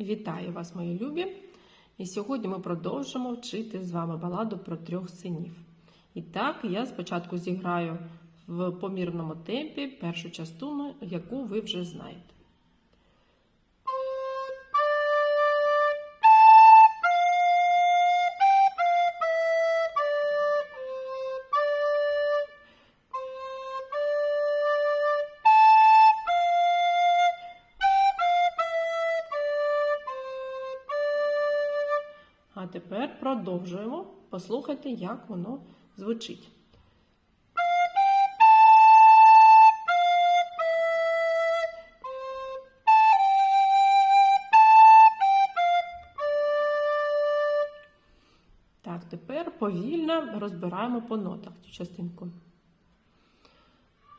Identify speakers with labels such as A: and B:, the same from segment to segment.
A: Вітаю вас, мої любі! І сьогодні ми продовжимо вчити з вами баладу про трьох синів. І так, я спочатку зіграю в помірному темпі першу частину, яку ви вже знаєте. А тепер продовжуємо. Послухайте, як воно звучить. Так, тепер повільно розбираємо по нотах цю частинку.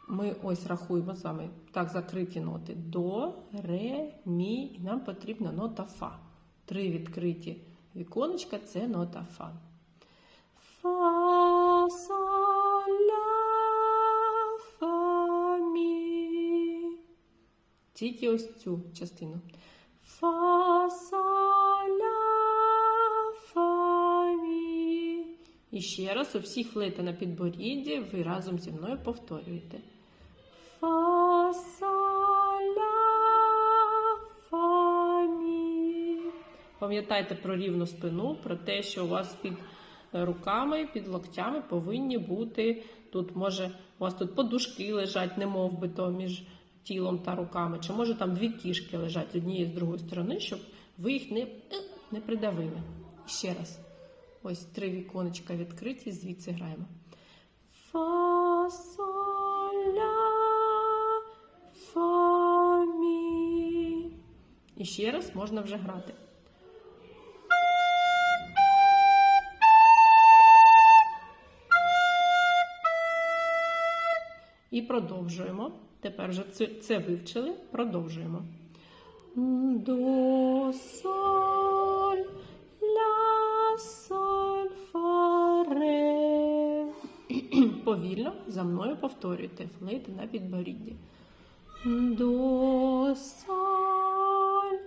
A: Ми ось рахуємо з вами так закриті ноти до, ре, мі, і нам потрібна нота фа. Три відкриті віконечка це нота фа. Фа, соль, фа, мі. Тільки ось цю частину. Фа, соль, фа, мі. І ще раз у всіх флейта на підборідді ви разом зі мною повторюєте. Фа, Пам'ятайте про рівну спину, про те, що у вас під руками, під локтями повинні бути. Тут може у вас тут подушки лежать, не мов би то між тілом та руками, чи може там дві кішки лежать однієї з другої сторони, щоб ви їх не, не придавили. Ще раз. Ось три віконечка відкриті, звідси граємо. Фа, соль, фа, мі. І ще раз можна вже грати. І продовжуємо. Тепер вже це, це вивчили. Продовжуємо. До, соль, ля, соль, фа, ре. Повільно за мною повторюйте флейти на підборідді. До, соль,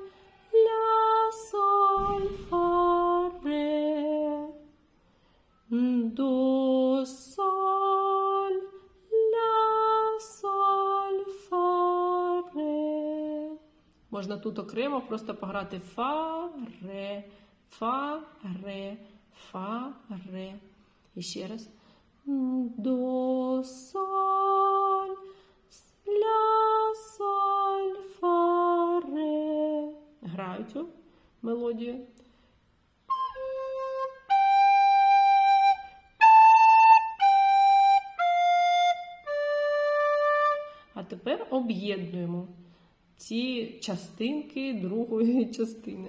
A: ля, соль, фа, ре. До, Можна тут окремо просто пограти фа, ре, фа, ре, фа, ре. І ще раз. До, соль, ля, соль, фа, ре. Граю цю мелодію. А тепер об'єднуємо ці частинки другої частини.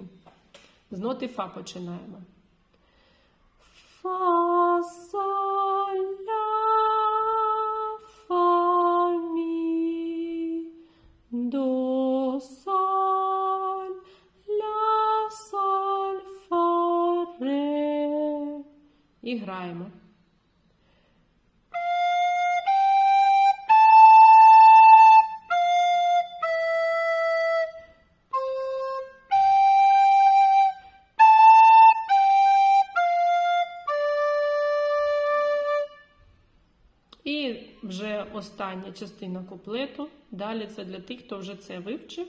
A: З ноти Фа починаємо. Фа, соль, фа, мі, до, соль, ля, соль, фа, ре. І граємо. Вже остання частина куплету. Далі це для тих, хто вже це вивчив.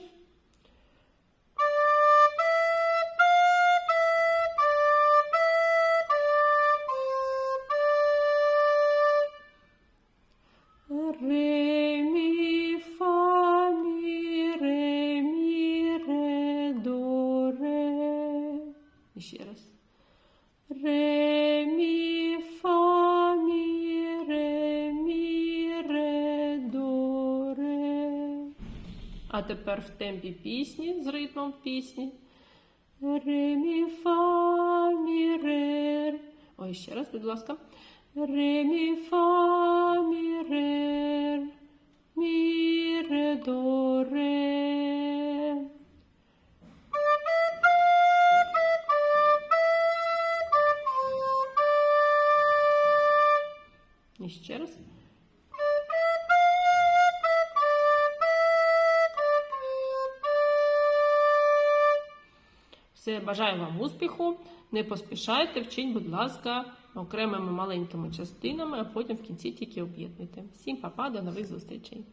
A: А тепер в темпі пісні з ритмом пісні. Ре, мі, фа, мі, ре. Ой, ще раз, будь ласка. Ре, мі, фа, мі, ре, мі, ре, до, ре. Ще раз. Все, бажаю вам успіху. Не поспішайте, вчіть, будь ласка, окремими маленькими частинами, а потім в кінці тільки об'єднуйте. Всім па-па, до нових зустрічей!